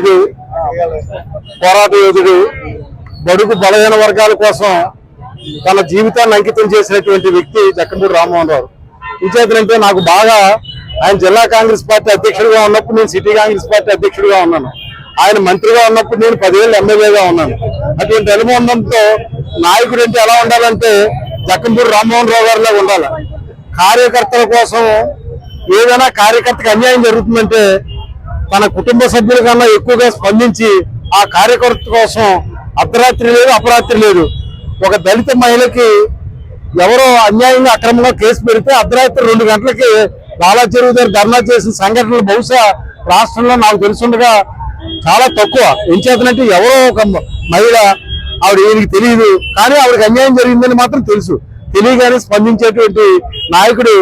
ఇది పోరాట యోధుడు బడుగు బలహీన వర్గాల కోసం తన జీవితాన్ని అంకితం చేసినటువంటి వ్యక్తి జక్కమూడి రామ్మోహన్ రావు. విచేతనంటే నాకు బాగా ఆయన జిల్లా కాంగ్రెస్ పార్టీ అధ్యక్షుడిగా ఉన్నప్పుడు నేను సిటీ కాంగ్రెస్ పార్టీ అధ్యక్షుడిగా ఉన్నాను. ఆయన మంత్రిగా ఉన్నప్పుడు నేను పదివేలు ఎమ్మెల్యేగా ఉన్నాను. అటువంటి అనుబంధంతో నాయకుడు అంటే ఎలా ఉండాలంటే జక్కమూడి రామ్మోహన్ రావు గారిలో ఉండాలి. కార్యకర్తల కోసం ఏదైనా కార్యకర్తకు అన్యాయం జరుగుతుందంటే తన కుటుంబ సభ్యుల కన్నా ఎక్కువగా స్పందించి ఆ కార్యకర్త కోసం అర్ధరాత్రి లేదు అపరాత్రి లేదు. ఒక దళిత మహిళకి ఎవరో అన్యాయంగా అక్రమంగా కేసు పెడితే అర్ధరాత్రి రెండు గంటలకి లాలా చెరువు దగ్గర ధర్నా చేసిన సంఘటనలు బహుశా రాష్ట్రంలో నాకు తెలుసుండగా చాలా తక్కువ. ఏం చేతనంటే ఎవరో ఒక మహిళ ఆవిడ ఈయనకి తెలియదు. కానీ ఆవిడకి అన్యాయం జరిగిందని మాత్రం తెలుసు. తెలియగానే స్పందించేటువంటి నాయకుడు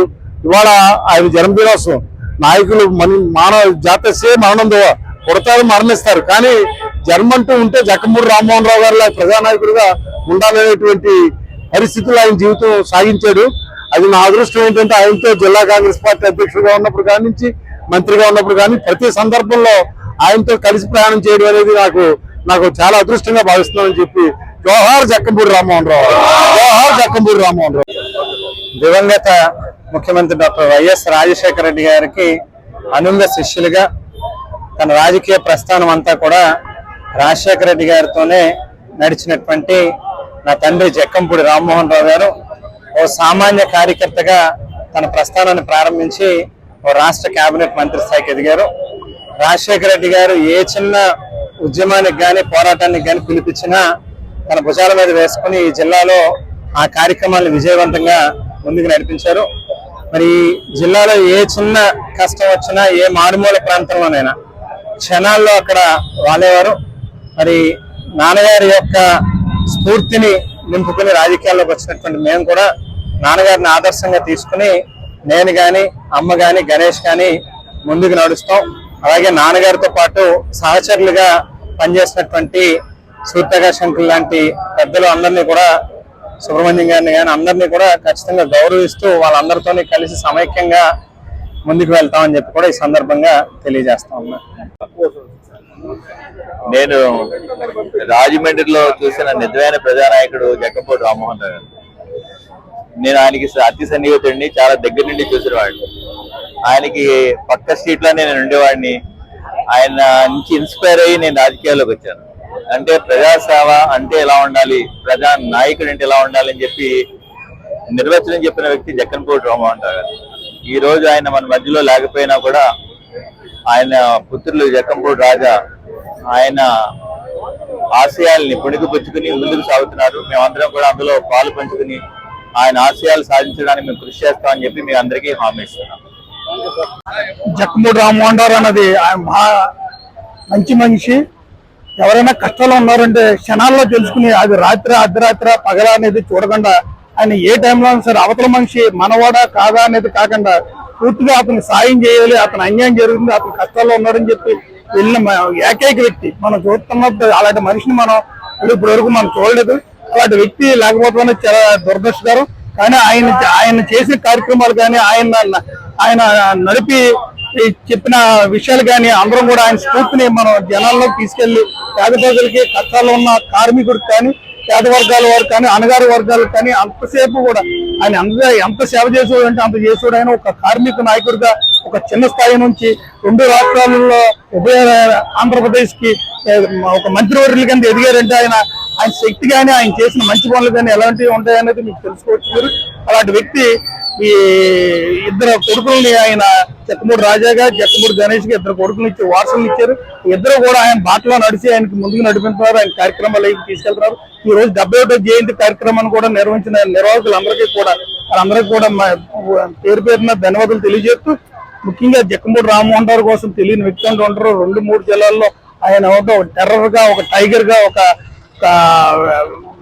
ఇవాళ ఆయన జన్మదినోత్సవం. నాయకులు మన మానవ జాతసే మరణం దోవ పుడతారు మరణిస్తారు. కానీ జన్మంటూ ఉంటే జక్కమూడి రామ్మోహన్ రావు గారి ప్రజానాయకుడిగా ఉండాలనేటువంటి పరిస్థితులు ఆయన జీవితం సాగించాడు. అది నా అదృష్టం ఏంటంటే ఆయనతో జిల్లా కాంగ్రెస్ పార్టీ అధ్యక్షుడిగా ఉన్నప్పుడు కాడి నుంచి మంత్రిగా ఉన్నప్పుడు కానీ ప్రతి సందర్భంలో ఆయనతో కలిసి ప్రయాణం చేయడం అనేది నాకు నాకు చాలా అదృష్టంగా భావిస్తున్నానని చెప్పి జోహార్ జక్కంపూడి రామ్మోహన్ రావు జోహార్ జక్కంపూడి రామ్మోహన్ రావు దివంగత ముఖ్యమంత్రి డాక్టర్ వైఎస్ రాజశేఖర రెడ్డి గారికి అనుంగ శిష్యులుగా తన రాజకీయ ప్రస్థానం అంతా కూడా రాజశేఖర రెడ్డి గారితోనే నడిచినటువంటి నా తండ్రి జక్కంపూడి రామ్మోహన్ రావు గారు ఓ సామాన్య కార్యకర్తగా తన ప్రస్థానాన్ని ప్రారంభించి ఓ రాష్ట్ర కేబినెట్ మంత్రి స్థాయికి ఎదిగారు. రాజశేఖర రెడ్డి గారు ఏ చిన్న ఉద్యమానికి కానీ పోరాటానికి కానీ పిలిపించినా తన భుజాల మీద వేసుకుని ఈ జిల్లాలో ఆ కార్యక్రమాలను విజయవంతంగా ముందుకు నడిపించారు. మరి జిల్లాలో ఏ చిన్న కష్టం వచ్చినా ఏ మారుమూల ప్రాంతంలోనైనా క్షణాల్లో అక్కడ వాలేవారు మరి నాన్నగారి యొక్క స్ఫూర్తిని నింపుకుని రాజకీయాల్లోకి వచ్చినటువంటి మేము కూడా నాన్నగారిని ఆదర్శంగా తీసుకుని నేను కానీ అమ్మ కానీ గణేష్ కానీ ముందుకు నడుస్తాం. అలాగే నాన్నగారితో పాటు సహచరులుగా పనిచేసినటువంటి సూర్తగా శంకుల్ లాంటి పెద్దలు అందరినీ కూడా సుబ్రహ్మణ్యం గారిని కానీ అందరినీ కూడా ఖచ్చితంగా గౌరవిస్తూ వాళ్ళందరితోని కలిసి సమైక్యంగా ముందుకు వెళ్తామని చెప్పి కూడా ఈ సందర్భంగా తెలియజేస్తా ఉన్నా. నేను రాజమండ్రిలో చూసిన నిజమైన ప్రజానాయకుడు జక్కంపూడి రామ్మోహన్ రావు గారు. నేను ఆయనకి అతి సన్నిహితుడిని చాలా దగ్గర నుండి చూసిన వాడిని. ఆయనకి పక్క సీట్లో నేను ఉండేవాడిని. ఆయన నుంచి ఇన్స్పైర్ అయ్యి నేను రాజకీయాల్లోకి వచ్చాను. అంటే ప్రజాసేవ అంటే ఎలా ఉండాలి? ప్రజా నాయకుడు అంటే ఎలా ఉండాలి అని చెప్పి నిర్వచనం చెప్పిన వ్యక్తి జక్కన్పూడి రామమోహన్ రావు గారు. ఈ రోజు ఆయన మన మధ్యలో లేకపోయినా కూడా ఆయన పుత్రులు జక్కంపూడి రాజా ఆయన ఆశయాల్ని పుణికిపుచ్చుకుని ముందుకు సాగుతున్నారు. మేమందరం కూడా అందులో పాలు పంచుకుని ఆయన ఆశయాలు సాధించడానికి మేము కృషి చేస్తామని చెప్పి మీ అందరికీ హామీ ఇస్తున్నాం. జక్కంపూడి రామ్మోహన్ రావు అన్నది ఆయన మహా మంచి మనిషి. ఎవరైనా కష్టాలు ఉన్నారంటే క్షణాల్లో తెలుసుకుని అది రాత్రి అర్ధరాత్రి పగల అనేది చూడకుండా ఆయన ఏ టైంలో సరే అవతల మనిషి మనవాడా కాదా అనేది కాకుండా పూర్తిగా అతనికి సాయం చేయాలి అతను అన్యాయం జరుగుతుంది అతను కష్టాల్లో ఉన్నాడని చెప్పి వెళ్ళిన ఏకైక వ్యక్తి మనం చూస్తున్నప్పుడు అలాంటి మనిషిని మనం ఇప్పటి వరకు మనం చూడలేదు. అలాంటి వ్యక్తి లేకపోవడం చాలా దురదృష్టకరం. కానీ ఆయన ఆయన చేసిన కార్యక్రమాలు కానీ ఆయన ఆయన నడిపి చెప్పిన విషయాలు కానీ అందరం కూడా ఆయన స్ఫూర్తిని మనం జనాల్లో తీసుకెళ్ళి పేద ప్రజలకి కష్టాల్లో ఉన్న కార్మికుడికి కానీ పేద వర్గాల వారు కానీ అనగారి వర్గాలకు కానీ అంతసేపు కూడా ఆయన ఎంత ఎంత సేవ చేసేవాడు అంటే అంత చేసేవాడు. ఆయన ఒక కార్మిక నాయకుడిగా ఒక చిన్న స్థాయి నుంచి రెండు రాష్ట్రాలలో ఉభయ ఆంధ్రప్రదేశ్కి ఒక మంత్రివర్యులు కింద ఎదిగారంటే ఆయన ఆయన శక్తి కానీ ఆయన చేసిన మంచి పనులు కానీ ఎలాంటివి ఉంటాయనేది మీకు తెలుసుకోవచ్చు మీరు. అలాంటి వ్యక్తి ఈ ఇద్దరు కొడుకుల్ని ఆయన చెక్కమూడి రాజాగా చెక్కమూడి గణేష్గా ఇద్దరు కొడుకులు ఇచ్చి వారసులు ఇచ్చారు. ఇద్దరు కూడా ఆయన బాటలో నడిచి ఆయనకి ముందుకు నడిపిస్తున్నారు ఆయన కార్యక్రమాలు అయితే తీసుకెళ్తున్నారు. ఈ రోజు డెబ్బై ఒకటో జయంతి కార్యక్రమాన్ని కూడా నిర్వహించిన నిర్వాహకులందరికీ కూడా వాళ్ళందరికీ కూడా మా- పేరు పేరున ధన్యవాదాలు తెలియజేస్తూ ముఖ్యంగా జక్కమూడి రామ్మోహన్ రావు కోసం తెలియని వ్యక్తి అంటూ ఉంటారు రెండు మూడు జిల్లాల్లో ఆయన ఒక టెర్రర్గా ఒక టైగర్గా ఒక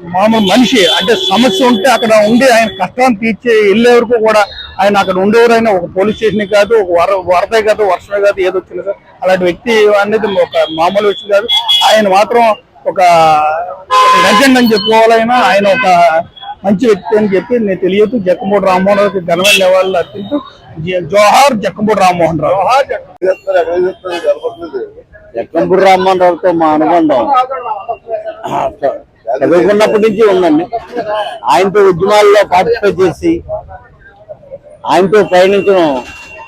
మామూలు మనిషి. అంటే సమస్య ఉంటే అక్కడ ఉండి ఆయన కష్టాన్ని తీర్చి వెళ్ళే వరకు కూడా ఆయన అక్కడ ఉండేవారు ఆయన ఒక పోలీస్ స్టేషన్ కాదు ఒక వర వరదే కాదు వర్షమే కాదు ఏదో వచ్చింది సార్ అలాంటి వ్యక్తి అనేది ఒక మామూలు విషయం కాదు. ఆయన మాత్రం ఒక లెజెండ్ అని చెప్పుకోవాలైనా ఆయన ఒక మంచి వ్యక్తి అని చెప్పి నేను తెలియదు. జక్కమూడి రామ్మోహన్ రావుకి ఘనమైన నివాళులు అర్పిస్తూ జ- జోహార్ జక్కమూడి రామ్మోహన్ రావు. జోహార్ జక్క- ఎక్కంపూడి రామ్మోహన్ రావుతో మా అనుబంధం. చదువుకున్నప్పటి నుంచి ఉందండి. ఆయనతో ఉద్యమాల్లో పార్టిసిపేట్ చేసి ఆయనతో ప్రయాణించడం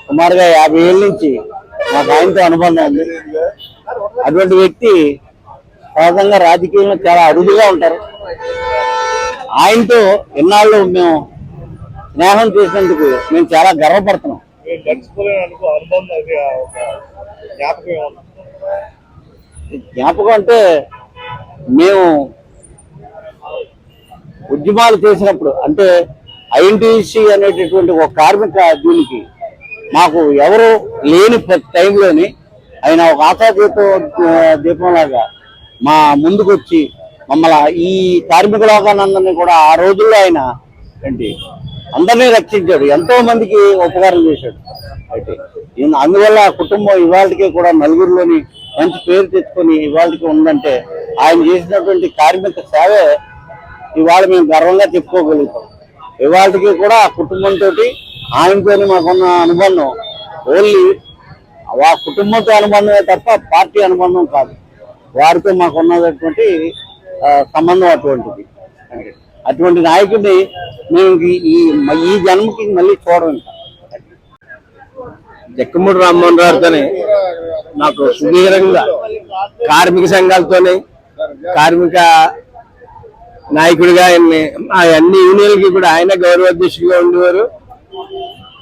సుమారుగా యాభై ఏళ్ళ నుంచి మాకు ఆయనతో అనుబంధం ఉంది. అటువంటి వ్యక్తి సహజంగా రాజకీయంలో చాలా అరుదుగా ఉంటారు. ఆయనతో ఎన్నాళ్ళు మేము స్నేహం చేసినందుకు మేము చాలా గర్వపడుతున్నాం. జ్ఞాపకం అంటే మేము ఉద్యమాలు చేసినప్పుడు అంటే ఐఎన్టీసీ అనేటటువంటి ఒక కార్మిక దీనికి మాకు ఎవరు లేని టైంలోని ఆయన ఒక ఆశా దీపం దీపంలాగా మా ముందుకు వచ్చి మమ్మల్ని ఈ కార్మిక లోకానందరినీ కూడా ఆ రోజుల్లో ఆయన ఏంటి అందరినీ రక్షించాడు. ఎంతో మందికి ఉపకారం చేశాడు. అయితే అందువల్ల కుటుంబం ఇవాళకి కూడా నలుగురిలోని మంచి పేరు తెచ్చుకొని ఇవాళకి ఉందంటే ఆయన చేసినటువంటి కార్మిక సేవే ఇవాళ మేము గర్వంగా చెప్పుకోగలుగుతాం. ఇవాళకి కూడా ఆ కుటుంబంతో ఆయనతో మాకున్న అనుబంధం ఓన్లీ ఆ కుటుంబంతో అనుబంధమే తప్ప పార్టీ అనుబంధం కాదు. వారితో మాకున్నటువంటి సంబంధం అటువంటిది. అటువంటి నాయకుడిని మేము ఈ- ఈ ఈ జన్మకి మళ్ళీ చూడడం ఇంకా. జక్కమూడి రామ్మోహన్ రావుతోనే నాకు సుదీర్ఘంగా కార్మిక సంఘాలతోనే కార్మిక నాయకుడిగా ఆయన్ని అన్ని యూనియన్లకి కూడా ఆయన గౌరవాధ్యక్షుడిగా ఉండేవారు.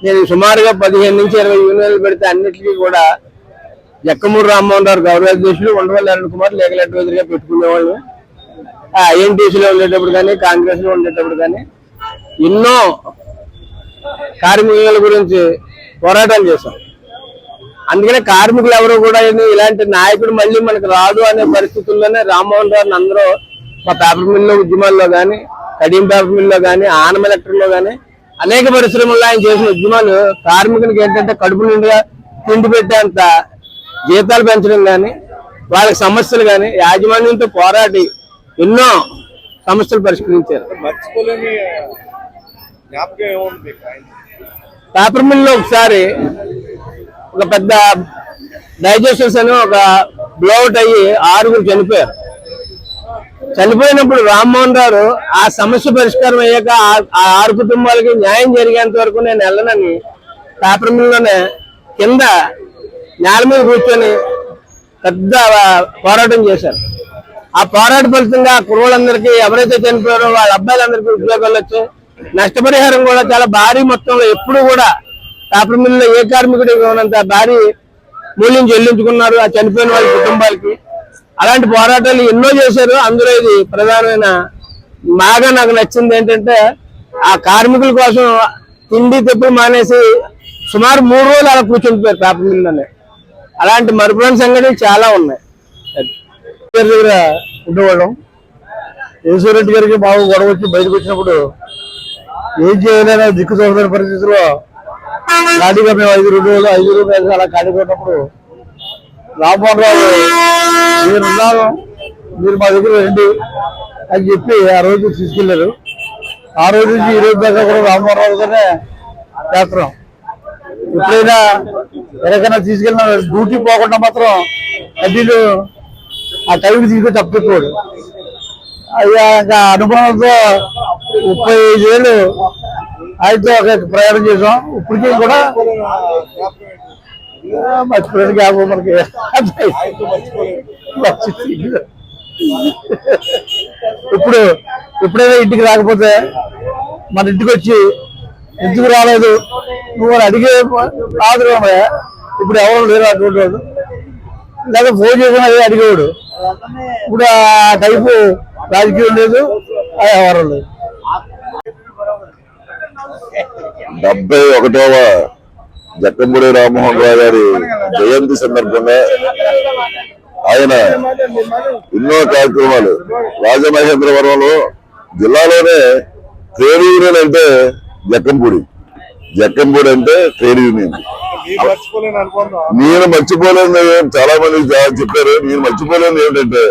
నేను సుమారుగా పదిహేను నుంచి ఇరవై యూనియన్లు పెడితే అన్నిటికీ కూడా జక్కమూరు రామ్మోహన్ రావు గౌరవాధ్యక్షులు ఉండవల్లి అరుణ్ కుమార్ లీగల్ అడ్వైజర్ పెట్టుకునేవాళ్ళు. ఐఎన్టీసీలో ఉండేటప్పుడు కానీ కాంగ్రెస్లో ఉండేటప్పుడు కానీ ఎన్నో కార్మికుల గురించి పోరాటాలు చేశాం. అందుకనే కార్మికులు ఎవరు కూడా ఇలాంటి నాయకుడు మళ్ళీ మనకు రాదు అనే పరిస్థితుల్లోనే రామ్మోహన్ రావుని అందరూ మా పేపర్ మిల్లో ఉద్యమాల్లో కానీ కడియం పేపర్ మిల్లో కానీ ఆనం ఎలక్ట్రిక్లో కానీ అనేక పరిశ్రమల్లో ఆయన చేసిన ఉద్యమాలు కార్మికునికి ఏంటంటే కడుపు నిండుగా తిండి పెట్టేంత జీతాలు పెంచడం కానీ వాళ్ళకి సమస్యలు కానీ యాజమాన్యంతో పోరాడి ఎన్నో సమస్యలు పరిష్కరించారు. పేపర్ మిల్ ఒకసారి ఒక పెద్ద డైజెషన్స్ అని ఒక బ్లౌట్ అయ్యి ఆరుగురు చనిపోయారు. చనిపోయినప్పుడు రామ్మోహన్ రావు ఆ సమస్య పరిష్కారం అయ్యాక ఆ- ఆ ఆరు కుటుంబాలకి న్యాయం జరిగేంత వరకు నేను వెళ్ళనని పేపర్ మిల్లోనే కింద నేల మీద కూర్చొని పెద్ద పోరాటం చేశారు. ఆ పోరాట ఫలితంగా ఆ కుర్రోళ్ళందరికీ ఎవరైతే చనిపోయారో వాళ్ళ అబ్బాయిలందరికీ ఉద్యోగాలు వచ్చాయి నష్టపరిహారం కూడా చాలా భారీ మొత్తంలో ఎప్పుడు కూడా పేపర్ మిల్లులో ఏ కార్మికుడికి ఉన్నంత భారీ మూల్యం చెల్లించుకున్నారు ఆ చనిపోయిన వాళ్ళ కుటుంబాలకి. అలాంటి పోరాటాలు ఎన్నో చేశారు. అందులో ఇది ప్రధానమైన బాగా నాకు నచ్చింది ఏంటంటే ఆ కార్మికుల కోసం తిండి తెప్పి మానేసి సుమారు మూడు రోజులు అలా కూర్చుంటున్నారు పేపర్ మిల్లులోనే అలాంటి మరుపురాని సంఘటనలు చాలా ఉన్నాయి. గారి దగ్గర ఉండేవాళ్ళం. రెడ్డి గారికి బాగా గొడవ వచ్చి బయటకు వచ్చినప్పుడు ఏం చేయలేని దిక్కు చూడలేని పరిస్థితిలో ఖాళీగా మేము ఐదు రెండు రోజులు ఐదు రోజులు అలా ఖాళీగా ఉన్నప్పుడు రామ్మోహన్ రావు మీరు ఉన్నారు మీరు మా దగ్గర రండి అని చెప్పి ఆ రోజు తీసుకెళ్ళారు ఆ రోజు నుంచి ఈ రోజు దాకా కూడా రామ్మోహన్ రావుతోనే చేస్తున్నాం. ఎప్పుడైనా ఎక్కడికైనా తీసుకెళ్ళిన డ్యూటీ పోకుండా మాత్రం అడ్డీలు ఆ టైంకి తీసుకొని తప్పిపోడు అయ్యా ఇంకా అనుభవంతో ముప్పై ఐదు ఏళ్ళు ఆయనతో ఒక ప్రయాణం చేసాం ఇప్పటికీ కూడా మర్చిపోయిన జ్ఞాపకం మనకి. ఇప్పుడు ఎప్పుడైనా ఇంటికి రాకపోతే మన ఇంటికి వచ్చి ఎందుకు రాలేదు? నువ్వు అని అడిగే రాదు ఇప్పుడు ఎవరు లేరు అటువంటి వాళ్ళు. లేదా ఫోన్ చేసిన అదే అడిగేవాడు. ఇప్పుడు ఆ టైపు రాజకీయం లేదు ఆ వ్యవహారం లేదు. డెబ్బై ఒకటవ జక్కంపూడి రామ్మోహన్ రావు గారి జయంతి సందర్భంగా ఆయన ఎన్నో కార్యక్రమాలు. రాజమహేంద్రవరంలో జిల్లాలోనే ట్రేడ్ యూనియన్ అంటే జక్కంపూడి. జక్కంపూడి అంటే ట్రేడ్ యూనియన్. మీరు మర్చిపోలేని నేను మర్చిపోలేదు చాలా మంది చెప్పారు. నేను మర్చిపోలేని ఏంటంటే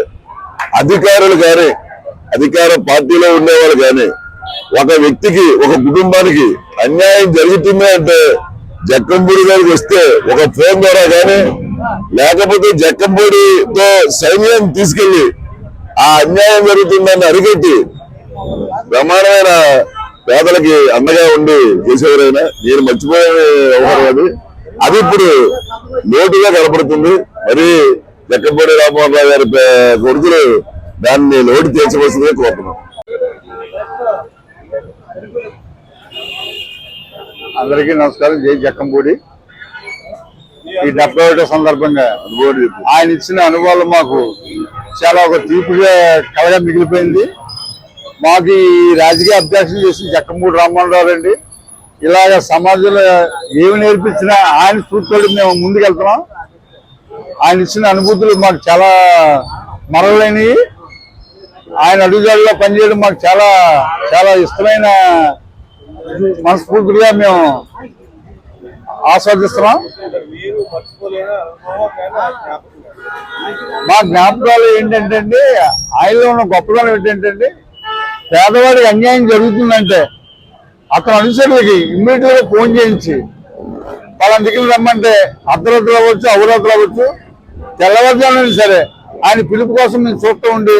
అధికారులు కానీ అధికార పార్టీలో ఉండేవాళ్ళు కానీ ఒక వ్యక్తికి ఒక కుటుంబానికి అన్యాయం జరుగుతుంది అంటే జక్కంపూడి గారికి వస్తే ఒక ఫోన్ ద్వారా కానీ లేకపోతే జక్కంపూడితో సైన్యం తీసుకెళ్ళి ఆ అన్యాయం జరుగుతుందని అరికట్టి ప్రమాణమైన పేదలకి అండగా ఉండి చేసేవారైనా నేను మర్చిపోయే వ్యవహారం అది. అది ఇప్పుడు లోటుగా కనపడుతుంది. మరి జక్కంపూడి రామ్మోహన్ రావు గారి పే- కొడుకులు దాన్ని లోటు తీర్చవలసిందే కోరుతున్నాం. అందరికీ నమస్కారం. జై జక్కంపూడి ఈ డెబ్బై ఒకటో సందర్భంగా ఆయన ఇచ్చిన అనుభవాలు మాకు చాలా ఒక తీపిగా కలగా మిగిలిపోయింది. మాకు ఈ రాజకీయ అభ్యాసం చేసిన జక్కంపూడి రామ్మోహన్ అండి ఇలాగ సమాజంలో ఏమి నేర్పించినా ఆయన స్ఫూర్తితో మేము ముందుకెళ్తున్నాం. ఆయన ఇచ్చిన అనుభూతులు మాకు చాలా మరవలేనివి. ఆయన అడుగుజాడలో పనిచేయడం మాకు చాలా చాలా ఇష్టమైన మనస్ఫూర్తిగా మేము ఆస్వాదిస్తున్నాం. మా జ్ఞాపకాలు ఏంటంటే అండి ఆయనలో ఉన్న గొప్పదనం ఏంటంటే పేదవాడికి అన్యాయం జరుగుతుందంటే అతను అనుసరులకి ఇమ్మీడియట్గా ఫోన్ చేయించి వాళ్ళ దిగులు రమ్మంటే అర్ధరాత్రులు అవ్వచ్చు అవరాత్రులు అవ్వచ్చు తెల్లవారుజామున సరే ఆయన పిలుపు కోసం మేము చూస్తూ ఉండి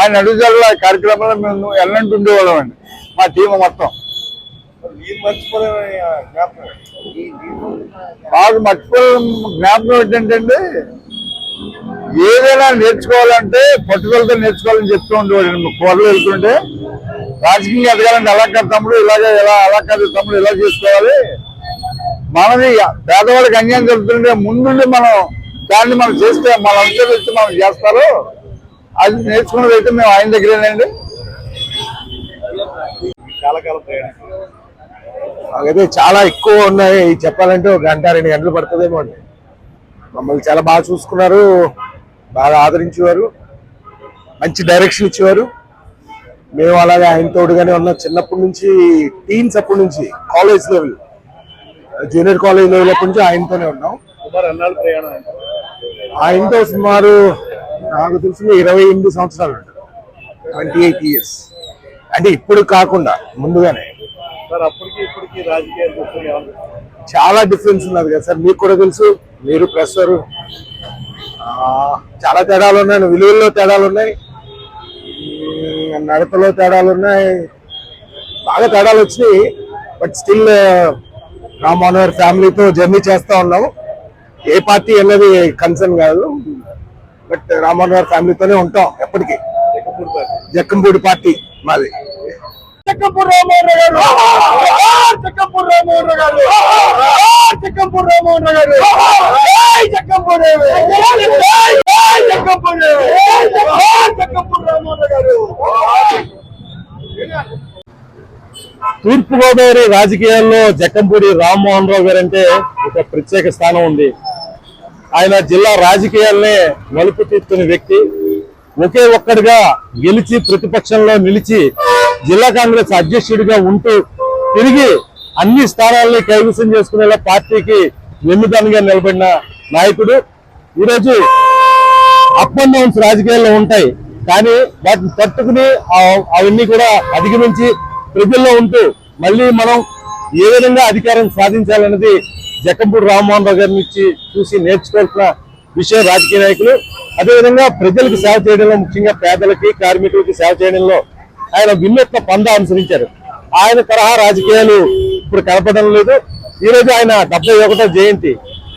ఆయన అడుగుజాల కార్యక్రమంలో మేము ఎల్లంటి ఉండేవాళ్ళం అండి. మా టీం మొత్తం. మీరు మర్చిపోలేని జ్ఞాపకం ఏంటంటే ఏదైనా నేర్చుకోవాలంటే పట్టుదలతో నేర్చుకోవాలని చెప్తూ ఉండేవాడు కూరలు వెళ్తుంటే రాజకీయంగా ఎదగాలంటే అలా కాదు తమ్ముడు ఇలాగే ఎలా అలా కాదు తమ్ముడు ఇలా చేసుకోవాలి. మనది పేదవాళ్ళకి అన్యాయం జరుగుతుంటే ముందుండి మనం దాన్ని మనం చేస్తే మన వచ్చి మనం చేస్తారు అది నేర్చుకున్నది అయితే మేము ఆయన దగ్గరేనండి. చాలా కాలం ప్రయాణం. అయితే చాలా ఎక్కువ ఉన్నాయి. చెప్పాలంటే ఒక గంట రెండు గంటలు పడుతుందేమో అండి. మమ్మల్ని చాలా బాగా చూసుకున్నారు. బాగా ఆదరించేవారు. మంచి డైరెక్షన్ ఇచ్చేవారు. మేము అలాగే ఆయన తోడుగానే ఉన్నాం. చిన్నప్పటి నుంచి టీన్స్ అప్పటి నుంచి college level junior college level అప్పటి నుంచి ఆయనతోనే ఉన్నాం. ఆయనతో సుమారు నాకు తెలిసిన ఇరవై ఎనిమిది సంవత్సరాలు ట్వంటీ ఎయిట్ ఇయర్స్ అంటే ఇప్పుడు కాకుండా ముందుగానే. సార్ అప్పటికి ఇప్పటికి ఏమన్నా చాలా డిఫరెన్స్ ఉన్నది కదా సార్ మీకు కూడా తెలుసు మీరు ప్రెస్ వారు. ఆ, చాలా తేడాలు ఉన్నాయి విలువల్లో తేడాలు ఉన్నాయి నడతలో తేడాలు ఉన్నాయి బాగా తేడాలు వచ్చినాయి బట్ స్టిల్ రామ్మోహన్ ఫ్యామిలీతో జర్నీ చేస్తా ఉన్నాం ఏ పార్టీ అన్నది కన్సర్న్ కాదు బట్ రామ్మోహన్ ఫ్యామిలీతోనే ఉంటాం ఎప్పటికీ. జక్కంపూడి పార్టీ మాది. చిక్కంపూర్ రామోహన్ గారు. చిక్కంపూర్ రామోహన్ గారు. చిక్కంపూర్ రామోహన్ గారు. చిక్కంపూర్ చిక్కంపూర్ చిక్కంపూర్ రామోహన్ గారు. తూర్పుగోదావరి రాజకీయాల్లో జక్కంపూడి రామ్మోహన్ రావు గారంటే ఒక ప్రత్యేక స్థానం ఉంది. ఆయన జిల్లా రాజకీయాలనే మలుపు తీస్తున్న వ్యక్తి. ఒకే ఒక్కడిగా గెలిచి ప్రతిపక్షంలో నిలిచి జిల్లా కాంగ్రెస్ అధ్యక్షుడిగా ఉంటూ తిరిగి అన్ని స్థానాలని కైవసం చేసుకునేలా పార్టీకి వెన్నుదన్నుగా నిలబడిన నాయకుడు. ఈరోజు అప్ అండ్ డౌన్స్ రాజకీయాల్లో ఉంటాయి. కానీ వాటిని తట్టుకుని అవన్నీ కూడా అధిగమించి ప్రజల్లో ఉంటూ మళ్ళీ మనం ఏ విధంగా అధికారం సాధించాలన్నది జక్కంపూడి రామ్మోహన్ రావు గారి నుంచి చూసి నేర్చుకోవాల్సిన విషయం రాజకీయ నాయకులు. అదేవిధంగా ప్రజలకు సేవ చేయడంలో ముఖ్యంగా పేదలకి కార్మికులకి సేవ చేయడంలో ఆయన వినూత్న పంద అనుసరించారు. ఆయన తరహా రాజకీయాలు ఇప్పుడు కనపడడం లేదు. ఈ రోజు ఆయన డెబ్బై ఒకటో జయంతి.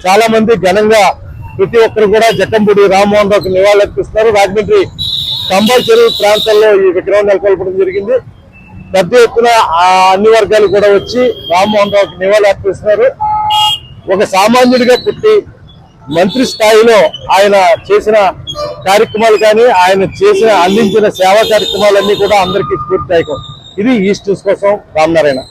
చాలా మంది ఘనంగా ప్రతి ఒక్కరు కూడా జక్కంపూడి రామ్మోహన్ రావుకి నివాళులర్పిస్తున్నారు. రాజమండ్రి కంబల్ చెరువు ప్రాంతాల్లో ఈ విగ్రహం నెలకొల్పడం జరిగింది. పెద్ద ఎత్తున అన్ని వర్గాలు కూడా వచ్చి రామ్మోహన్ రావుకి నివాళులు అర్పిస్తున్నారు ఒక సామాన్యుడిగా పుట్టి మంత్రి స్థాయిలో ఆయన చేసిన కార్యక్రమాలు కానీ ఆయన చేసిన అందించిన సేవా కార్యక్రమాలన్నీ కూడా అందరికీ స్ఫూర్తిదాయకం. ఇది ఈస్ట్ న్యూస్ కోసం రామనారాయణ